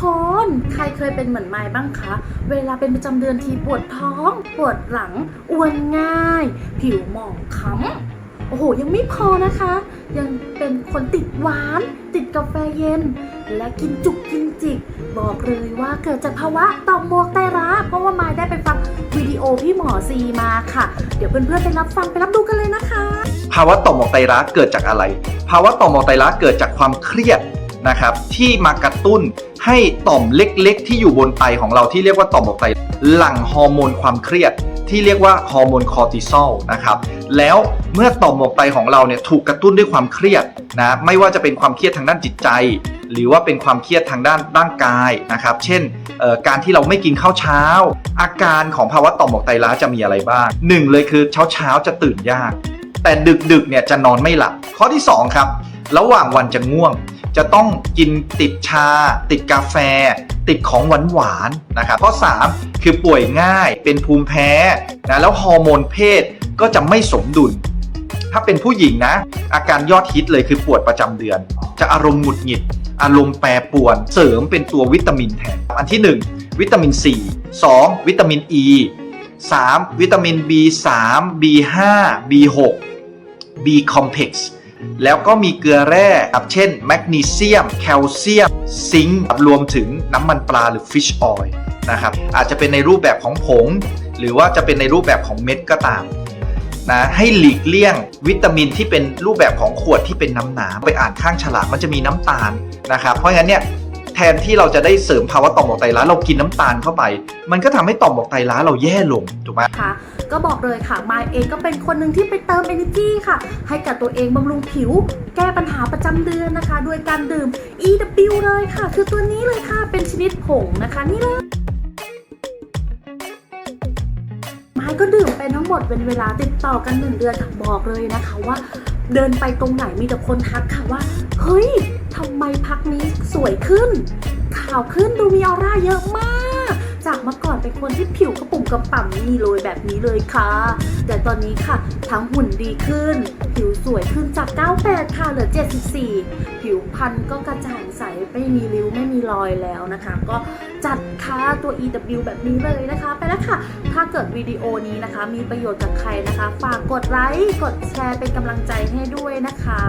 คน ใครเคยเป็นเหมือนไม้บ้างคะ เวลาเป็นประจำเดือนทีปวดท้อง ปวดหลัง อ้วนง่าย ผิวหมองคล้ำ โอ้โห ยังไม่พอนะคะ ยังเป็นคนติดหวาน ติดกาแฟเย็น และกินจุกกินจิก บอกเลยว่าเกิดจากภาวะต่อมหมวกไตร้าเพราะว่าไม้ได้ไปฟังวิดีโอพี่หมอซีมาค่ะ เดี๋ยวเพื่อนๆไปรับฟังไปรับดูกันเลยนะคะ ภาวะต่อมหมวกไตรรักเกิดจากอะไร ภาวะต่อมหมวกไตรรักเกิดจากความเครียด นะครับที่มากระตุ้นให้ต่อมเล็กๆ ที่อยู่บนไตของเราที่เรียกว่าต่อมหมวกไตหลั่งฮอร์โมนความเครียดที่เรียกว่าฮอร์โมนคอร์ติซอลนะครับแล้วเมื่อต่อมหมวกไตของเราเนี่ยถูกกระตุ้นด้วยความเครียดนะไม่ว่าจะเป็นความเครียดทางด้านจิตใจ หรือว่าเป็นความเครียดทางด้านร่างกายนะครับเช่นการที่เราไม่กินข้าวเช้า อาการของภาวะต่อมหมวกไตล้าจะมีอะไรบ้างหนึ่งเลยคือเช้าเช้าจะตื่นยาก แต่ดึกๆเนี่ยจะนอนไม่หลับข้อที่2ครับระหว่างวันจะง่วง จะต้องกินติดชา ติดกาแฟ ติดของหวานๆนะครับข้อ 3 คือป่วยง่ายเป็นภูมิแพ้นะแล้วฮอร์โมนเพศก็จะไม่สมดุล ถ้าเป็นผู้หญิงนะ อาการยอดฮิตเลยคือปวดประจำเดือน จะอารมณ์หงุดหงิด อารมณ์แปรปรวน เสริมเป็นตัววิตามินแทน อันที่ 1 วิตามิน 4 2 วิตามิน E 3 วิตามิน B3 B5 B6 B complex แล้วก็มีเกลือแร่ครับเช่นแมกนีเซียม แคลเซียม ซิงค์รวมถึงน้ำมันปลาหรือฟิชออยล์นะครับอาจจะเป็นในรูปแบบของผง หรือว่าจะเป็นในรูปแบบของเม็ดก็ตามนะให้หลีกเลี่ยงวิตามินที่เป็นรูปแบบของขวดที่เป็นน้ำหนาไปอ่านข้างฉลากมันจะมีน้ำตาลนะครับเพราะงั้นเนี่ย แทนที่เราจะได้เสริมภาวะต่อมหมวกไตล้าเรากินน้ำตาลเข้าไป มันก็ทำให้ต่อมหมวกไตล้าเราแย่ลงถูกไหมคะก็บอกเลยค่ะมายเองก็เป็นคนหนึ่งที่ไปเติม energy ค่ะ ให้กับตัวเองบำรุงผิว แก้ปัญหาประจำเดือนนะคะด้วยการดื่ม EW เลยค่ะ คือตัวนี้เลยค่ะเป็นชนิดผงนะคะนี่เลยมายก็ดื่มไปทั้งหมดเป็นเวลาติดต่อกันหนึ่งเดือนบอกเลยนะคะว่า เดินไปตรงไหนมีแต่คนทักค่ะว่าเฮ้ย ไมพักนี้สวยขึ้น ขาวขึ้นดูมีออร่าเยอะมาก จากเมื่อก่อนเป็นคนที่ผิวกระปุ่มกระป่ำนี่เลยแบบนี้เลยค่ะ แต่ตอนนี้ค่ะ ทั้งหุ่นดีขึ้น ผิวสวยขึ้นจาก 98 ค่ะเหลือ 74 ผิวพรรณก็กระจ่างใสไม่มีริ้วไม่มีรอยแล้วนะคะ ก็จัดค่าตัว EW แบบนี้เลยนะคะ ไปแล้วค่ะ ถ้าเกิดวิดีโอนี้นะคะ มีประโยชน์กับใครนะคะ ฝากกดไลค์กดแชร์เป็นกำลังใจให้ด้วยนะคะ